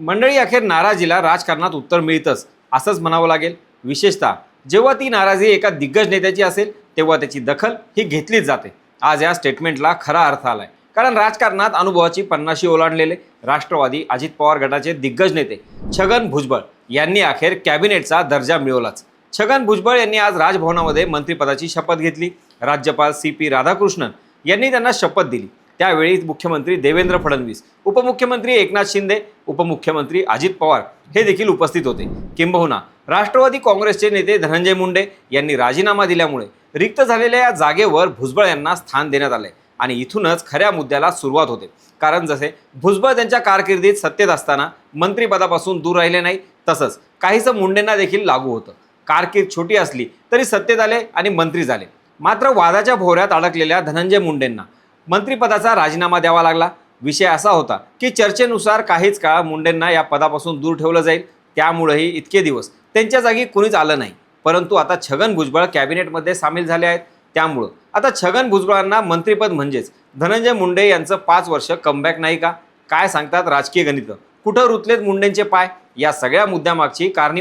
मंडळी अखेर नाराजीला राजकारणात उत्तर मिळतंच असंच म्हणावं लागेल. विशेषतः जेव्हा ती नाराजी एका दिग्गज नेत्याची असेल तेव्हा त्याची दखल ही घेतलीच जाते. आज या स्टेटमेंटला खरा अर्थ आलाय. कारण राजकारणात अनुभवाची पन्नाशी ओलांडलेले राष्ट्रवादी अजित पवार गटाचे दिग्गज नेते छगन भुजबळ यांनी अखेर कॅबिनेटचा दर्जा मिळवलाच. छगन भुजबळ यांनी आज राजभवनामध्ये मंत्रिपदाची शपथ घेतली. राज्यपाल सी पी राधाकृष्णन यांनी त्यांना शपथ दिली. त्यावेळी मुख्यमंत्री देवेंद्र फडणवीस उपमुख्यमंत्री एकनाथ शिंदे उपमुख्यमंत्री अजित पवार हे देखील उपस्थित होते. किंबहुना राष्ट्रवादी काँग्रेसचे नेते धनंजय मुंडे यांनी राजीनामा दिल्यामुळे रिक्त झालेल्या या जागेवर भुजबळ यांना स्थान देण्यात आले आणि इथूनच खऱ्या मुद्द्याला सुरुवात होते. कारण जसे भुजबळ त्यांच्या कारकिर्दीत सत्तेत असताना मंत्रिपदापासून दूर राहिले नाही तसंच काहीसं मुंडेंना देखील लागू होतं. कारकीर्द छोटी असली तरी सत्तेत आले आणि मंत्री झाले. मात्र वादाच्या भोवऱ्यात अडकलेल्या धनंजय मुंडेंना मंत्रिपदाचा राजीनामा द्यावा लागला. विषय असा होता की चर्चेनुसार काहीच काळ मुंडेंना या पदापासून दूर ठेवलं जाईल. त्यामुळेही इतके दिवस त्यांच्या जागी कुणीच आलं नाही. परंतु आता छगन भुजबळ कॅबिनेटमध्ये सामील झाले आहेत. त्यामुळं आता छगन भुजबळांना मंत्रिपद म्हणजेच धनंजय मुंडे यांचं पाच वर्ष कमबॅक नाही का? काय सांगतात राजकीय गणितं? कुठं रुतलेत मुंडेंचे पाय? या सगळ्या मुद्द्यामागची कारणी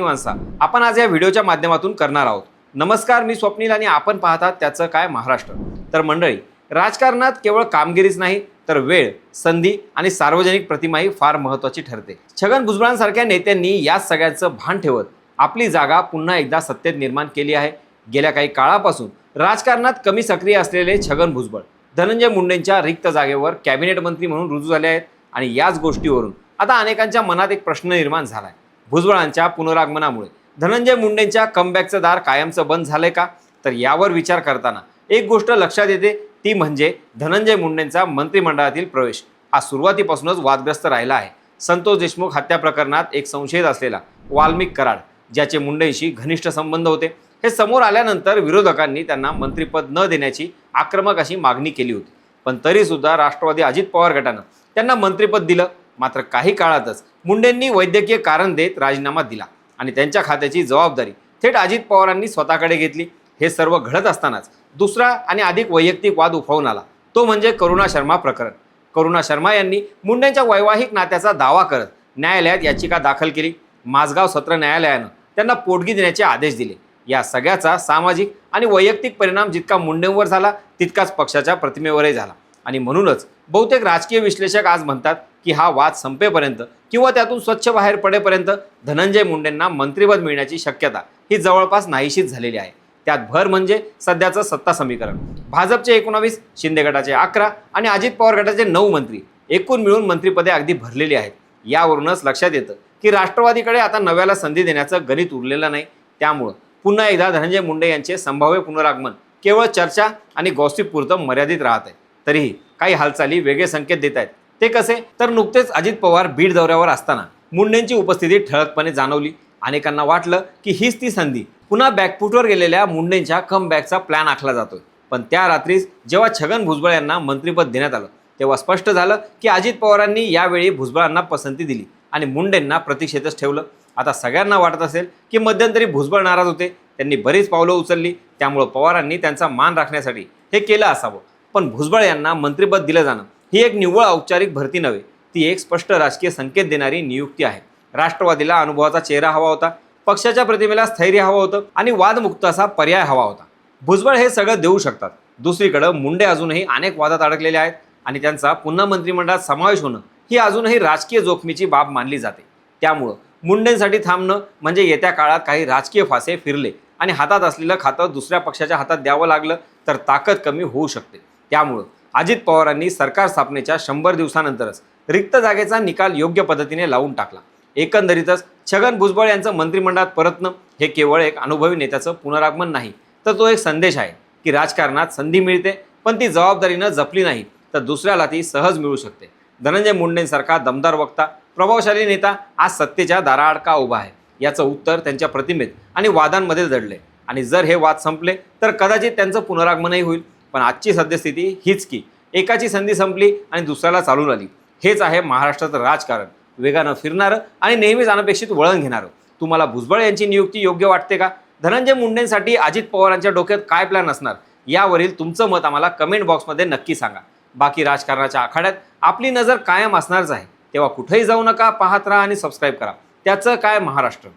आपण आज या व्हिडिओच्या माध्यमातून करणार आहोत. नमस्कार मी स्वप्नील आणि आपण पाहतात त्याचं काय महाराष्ट्र. तर मंडळी राजकारणात केवळ कामगिरीच नाही तर वेळ संधी आणि सार्वजनिक प्रतिमाही फार महत्त्वाची ठरते. छगन भुजबळांसारख्या नेत्यांनी या सगळ्याचं भान ठेवत आपली जागा पुन्हा एकदा सत्तेत निर्माण केली आहे. गेल्या काही काळापासून राजकारणात कमी सक्रिय असलेले छगन भुजबळ धनंजय मुंडेंच्या रिक्त जागेवर कॅबिनेट मंत्री म्हणून रुजू झाले आहेत आणि याच गोष्टीवरून आता अनेकांच्या मनात एक प्रश्न निर्माण झाला आहे भुजबळांच्या पुनरागमनामुळे धनंजय मुंडेंच्या कमबॅकचं दार कायमचं बंद झालंय का? तर यावर विचार करताना एक गोष्ट लक्षात येते ती म्हणजे धनंजय मुंडेंचा मंत्रिमंडळातील प्रवेश. हा सुरुवातीपासूनच वादग्रस्त राहिला आहे. संतोष देशमुख हत्या प्रकरणात एक संशयित असलेला वाल्मिक कराड ज्याचे मुंडेंशी घनिष्ठ संबंध होते. हे समोर आल्यानंतर विरोधकांनी त्यांना मंत्रिपद न देण्याची आक्रमक अशी मागणी केली होती. पण तरीसुद्धा राष्ट्रवादी अजित पवार गटानं त्यांना मंत्रिपद दिलं. मात्र काही काळातच मुंडेंनी वैद्यकीय कारण देत राजीनामा दिला आणि त्यांच्या खात्याची जबाबदारी थेट अजित पवारांनी स्वतःकडे घेतली. हे सर्व घडत असतानाच दुसरा आणि अधिक वैयक्तिक वाद उफावून आला. तो म्हणजे करुणा शर्मा प्रकरण. करुणा शर्मा यांनी मुंडेंच्या वैवाहिक नात्याचा दावा करत न्यायालयात याचिका दाखल केली. माझगाव सत्र न्यायालयानं त्यांना पोटगी देण्याचे आदेश दिले. या सगळ्याचा सामाजिक आणि वैयक्तिक परिणाम जितका मुंडेंवर झाला तितकाच पक्षाच्या प्रतिमेवरही झाला. आणि म्हणूनच बहुतेक राजकीय विश्लेषक आज म्हणतात की हा वाद संपेपर्यंत किंवा त्यातून स्वच्छ बाहेर पडेपर्यंत धनंजय मुंडेंना मंत्रिपद मिळण्याची शक्यता ही जवळपास नाहीशीच झालेली आहे. त्यात भर म्हणजे सध्याचं सत्ता समीकरण. भाजपचे एकोणावीस शिंदे गटाचे अकरा आणि अजित पवार गटाचे नऊ मंत्री. एकूण मिळून मंत्रिपदे अगदी भरलेली आहेत. यावरूनच लक्षात येतं की राष्ट्रवादीकडे आता नव्याला संधी देण्याचं गणित उरलेलं नाही. त्यामुळं पुन्हा एकदा धनंजय मुंडे यांचे संभाव्य पुनरागमन केवळ चर्चा आणि गॉसिपपुरतं मर्यादित राहत आहे. तरीही काही हालचाली वेगळे संकेत देत आहेत. ते कसे? तर नुकतेच अजित पवार बीड दौऱ्यावर असताना मुंडेंची उपस्थिती ठळकपणे जाणवली. अनेकांना वाटलं की हीच ती संधी. पुन्हा बॅकफूटवर गेलेल्या मुंडेंच्या कम बॅकचा प्लॅन आखला जातोय. पण त्या रात्रीच जेव्हा छगन भुजबळ यांना मंत्रिपद देण्यात आलं तेव्हा स्पष्ट झालं की अजित पवारांनी यावेळी भुजबळांना पसंती दिली आणि मुंडेंना प्रतीक्षेतच ठेवलं. आता सगळ्यांना वाटत असेल की मध्यंतरी भुजबळ नाराज होते त्यांनी बरीच पावलं उचलली त्यामुळं पवारांनी त्यांचा मान राखण्यासाठी हे केलं असावं. पण भुजबळ यांना मंत्रिपद दिलं जाणं ही एक निव्वळ औपचारिक भरती नव्हे ती एक स्पष्ट राजकीय संकेत देणारी नियुक्ती आहे. राष्ट्रवादीला अनुभवाचा चेहरा हवा होता पक्षाच्या प्रतिमेला स्थैर्य हवं होतं आणि वादमुक्त असा पर्याय हवा होता. भुजबळ हे सगळं देऊ शकतात. दुसरीकडं मुंडे अजूनही अनेक वादात अडकलेले आहेत आणि त्यांचा पुन्हा मंत्रिमंडळात समावेश होणं ही अजूनही राजकीय जोखमीची बाब मानली जाते. त्यामुळं मुंडेंसाठी थांबणं म्हणजे येत्या काळात काही राजकीय फासे फिरले आणि हातात असलेलं खातं दुसऱ्या पक्षाच्या हातात द्यावं लागलं तर ताकद कमी होऊ शकते. त्यामुळं अजित पवारांनी सरकार स्थापनेच्या शंभर दिवसानंतरच रिक्त जागेचा निकाल योग्य पद्धतीने लावून टाकला. एकंदरीतच छगन भुजबळ यांचं मंत्रिमंडळात परतणं हे केवळ एक अनुभवी नेत्याचं पुनरागमन नाही तर तो एक संदेश आहे की राजकारणात संधी मिळते पण ती जबाबदारीनं जपली नाही तर दुसऱ्याला ती सहज मिळू शकते. धनंजय मुंडेंसारखा दमदार वक्ता प्रभावशाली नेता आज सत्तेच्या दाराआड का उभा आहे. याचं उत्तर त्यांच्या प्रतिमेत आणि वादांमध्ये दडले. आणि जर हे वाद संपले तर कदाचित त्यांचं पुनरागमनही होईल. पण आजची सद्यस्थिती हीच की एकाची संधी संपली आणि दुसऱ्याला चालून आली. हेच आहे महाराष्ट्राचं राजकारण. वेगानं फिरणारं आणि नेहमीच अनपेक्षित वळण घेणारं. तुम्हाला भुजबळ यांची नियुक्ती योग्य वाटते का? धनंजय मुंडेंसाठी अजित पवारांच्या डोक्यात काय प्लॅन असणार? यावरील तुमचं मत आम्हाला कमेंट बॉक्समध्ये नक्की सांगा. बाकी राजकारणाच्या आखाड्यात आपली नजर कायम असणारच आहे. तेव्हा कुठेही जाऊ नका पाहत राहा आणि सबस्क्राईब करा. त्याचं काय महाराष्ट्र?